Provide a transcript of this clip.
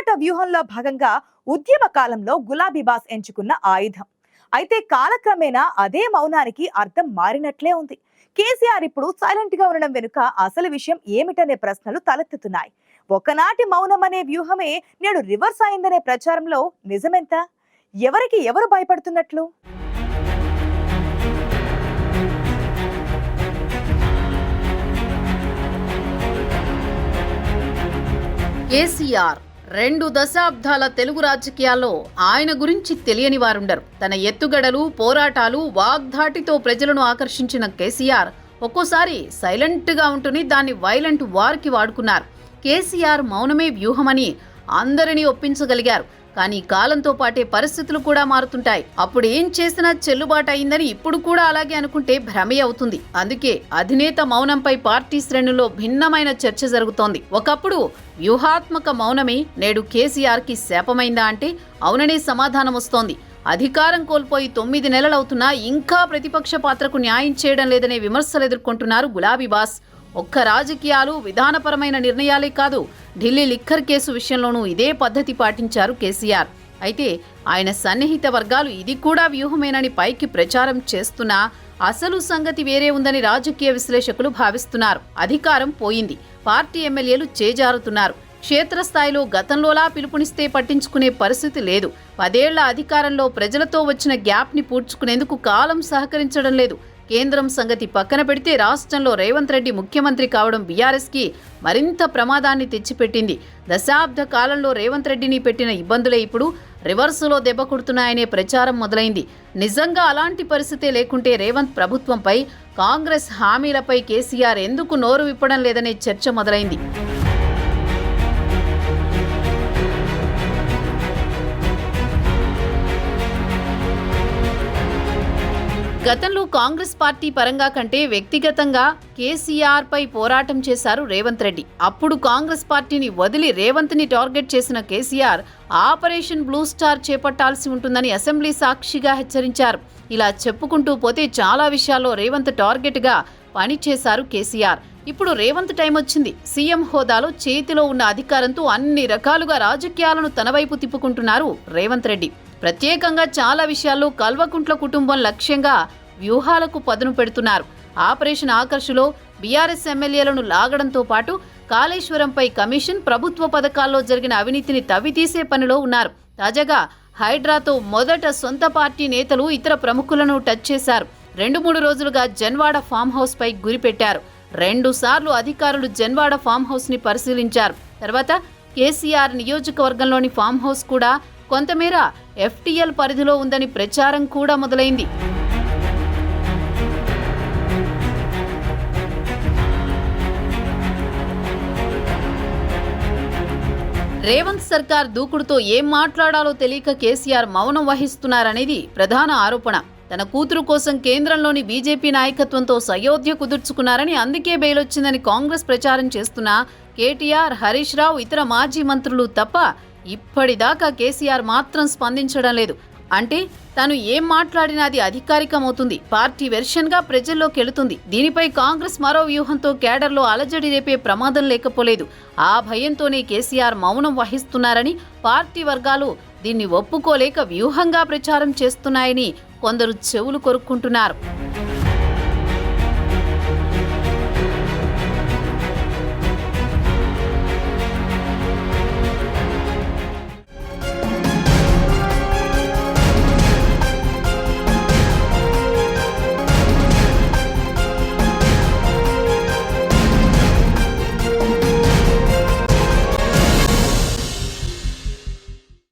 పోరాట వ్యూహంలో భాగంగా ఉద్యమ కాలంలో గులాబీ బాస్ ఎంచుకున్న ఆయుధం. అయితే కాలక్రమేణా అదే మౌనానికి అర్థం మారినట్లే ఉంది. కేసీఆర్ ఇప్పుడు సైలెంట్గా ఉండడం వెనుక అసలు విషయం ఏమిటనే ప్రశ్నలు తలెత్తుతున్నాయి. ఒకనాటి మౌనం అనే వ్యూహమే నేడు రివర్స్ అయిందనే ప్రచారంలో నిజమెంత? ఎవరికి ఎవరు భయపడుతున్నట్లు? కేసీఆర్ రెండు దశాబ్దాల తెలుగు రాజకీయాల్లో ఆయన గురించి తెలియని వారుండరు. తన ఎత్తుగడలు పోరాటాలు వాగ్ధాటితో ప్రజలను ఆకర్షించిన కేసీఆర్ ఒక్కోసారి సైలెంట్గా ఉంటుని దాన్ని వైలెంట్ వార్కి వాడుకున్నారు. కేసీఆర్ మౌనమే వ్యూహమని అందరినీ ఒప్పించగలిగారు. కానీ కాలంతో పాటే పరిస్థితులు కూడా మారుతుంటాయి. అప్పుడు ఏం చేసినా చెల్లుబాటు అయిందని ఇప్పుడు కూడా అలాగే అనుకుంటే భ్రమే అవుతుంది. అందుకే అధినేత మౌనంపై పార్టీ శ్రేణుల్లో భిన్నమైన చర్చ జరుగుతోంది. ఒకప్పుడు వ్యూహాత్మక మౌనమే నేడు కేసీఆర్కి శాపమైందా అంటే అవుననే సమాధానం వస్తోంది. అధికారం కోల్పోయి తొమ్మిది నెలలవుతున్నా ఇంకా ప్రతిపక్ష పాత్రకు న్యాయం చేయడం లేదనే విమర్శలు ఎదుర్కొంటున్నారు గులాబీ బాస్. ఒక్క రాజకీయాలు విధానపరమైన నిర్ణయాలే కాదు ఢిల్లీ లిక్కర్ కేసు విషయంలోనూ ఇదే పద్ధతి పాటించారు కేసీఆర్. అయితే ఆయన సన్నిహిత వర్గాలు ఇది కూడా వ్యూహమేనని పైకి ప్రచారం చేస్తున్నా అసలు సంగతి వేరే ఉందని రాజకీయ విశ్లేషకులు భావిస్తున్నారు. అధికారం పోయింది. పార్టీ ఎమ్మెల్యేలు చేజారుతున్నారు. క్షేత్రస్థాయిలో గతంలోలా పిలుపునిస్తే పట్టించుకునే పరిస్థితి లేదు. పదేళ్ళ అధికారంలో ప్రజలతో వచ్చిన గ్యాప్ని పూడ్చుకునేందుకు కాలం సహకరించడం లేదు. కేంద్రం సంగతి పక్కన పెడితే రాష్ట్రంలో రేవంత్ రెడ్డి ముఖ్యమంత్రి కావడం బీఆర్ఎస్కి మరింత ప్రమాదాన్ని తెచ్చిపెట్టింది. దశాబ్ద కాలంలో రేవంత్ రెడ్డిని పెట్టిన ఇబ్బందులే ఇప్పుడు రివర్సులో దెబ్బ కొడుతున్నాయనే ప్రచారం మొదలైంది. నిజంగా అలాంటి పరిస్థితే లేకుంటే రేవంత్ ప్రభుత్వంపై కాంగ్రెస్ హామీలపై కేసీఆర్ ఎందుకు నోరు విప్పడం లేదనే చర్చ మొదలైంది. గతంలో కాంగ్రెస్ పార్టీ పరంగా కంటే వ్యక్తిగతంగా కేసీఆర్ పై పోరాటం చేశారు రేవంత్ రెడ్డి. అప్పుడు కాంగ్రెస్ పార్టీని వదిలి రేవంత్ని టార్గెట్ చేసిన కేసీఆర్ ఆపరేషన్ బ్లూ స్టార్ చేపట్టాల్సి ఉంటుందని అసెంబ్లీ సాక్షిగా హెచ్చరించారు. ఇలా చెప్పుకుంటూ పోతే చాలా విషయాల్లో రేవంత్ టార్గెట్గా పనిచేశారు కేసీఆర్. ఇప్పుడు రేవంత్ టైం వచ్చింది. సీఎం హోదాలో చేతిలో ఉన్న అధికారంతో అన్ని రకాలుగా రాజకీయాలను తన వైపు తిప్పుకుంటున్నారు రేవంత్ రెడ్డి. ప్రత్యేకంగా చాలా విషయాల్లో కల్వకుంట్ల కుటుంబం లక్ష్యంగా వ్యూహాలకు పదును పెడుతున్నారు. ఆపరేషన్ ఆకర్షులో బీఆర్ఎస్ ఎమ్మెల్యేలను లాగడంతో పాటు కాళేశ్వరంపై కమిషన్ ప్రభుత్వ పథకాల్లో జరిగిన అవినీతిని తవ్వితీసే పనిలో ఉన్నారు. తాజాగా హైడ్రాతో మొదట సొంత పార్టీ నేతలు ఇతర ప్రముఖులను టచ్ చేశారు. రెండు మూడు రోజులుగా జన్వాడ ఫామ్ హౌస్ పై గురిపెట్టారు రెండు సార్లు అధికారులు జన్వాడ ఫామ్ హౌస్ని పరిశీలించారు. తర్వాత కేసీఆర్ నియోజకవర్గంలోని ఫామ్ హౌస్ కూడా కొంతమేర ఎఫ్టీఎల్ పరిధిలో ఉందని ప్రచారం కూడా మొదలైంది. రేవంత్ సర్కార్ దూకుడుతో ఏం మాట్లాడాలో తెలియక కేసీఆర్ మౌనం వహిస్తున్నారనేది ప్రధాన ఆరోపణ. తన కూతురు కోసం కేంద్రంలోని బీజేపీ నాయకత్వంతో సయోధ్య కుదుర్చుకున్నారని అందుకే బెయిలొచ్చిందని కాంగ్రెస్ ప్రచారం చేస్తున్న కేటీఆర్ హరీష్ రావు ఇతర మాజీ మంత్రులు తప్ప ఇప్పటిదాకా కేసీఆర్ మాత్రం స్పందించడం లేదు. అంటే తాను ఏం మాట్లాడినా అది అధికారికమవుతుంది. పార్టీ వెర్షన్గా ప్రజల్లోకి వెళుతుంది దీనిపై కాంగ్రెస్ మరో వ్యూహంతో కేడర్లో అలజడి రేపే ప్రమాదం లేకపోలేదు. ఆ భయంతోనే కేసీఆర్ మౌనం వహిస్తున్నారని పార్టీ వర్గాలు దీన్ని ఒప్పుకోలేక వ్యూహంగా ప్రచారం చేస్తున్నాయని కొందరు చెవులు కొరుక్కుంటున్నారు.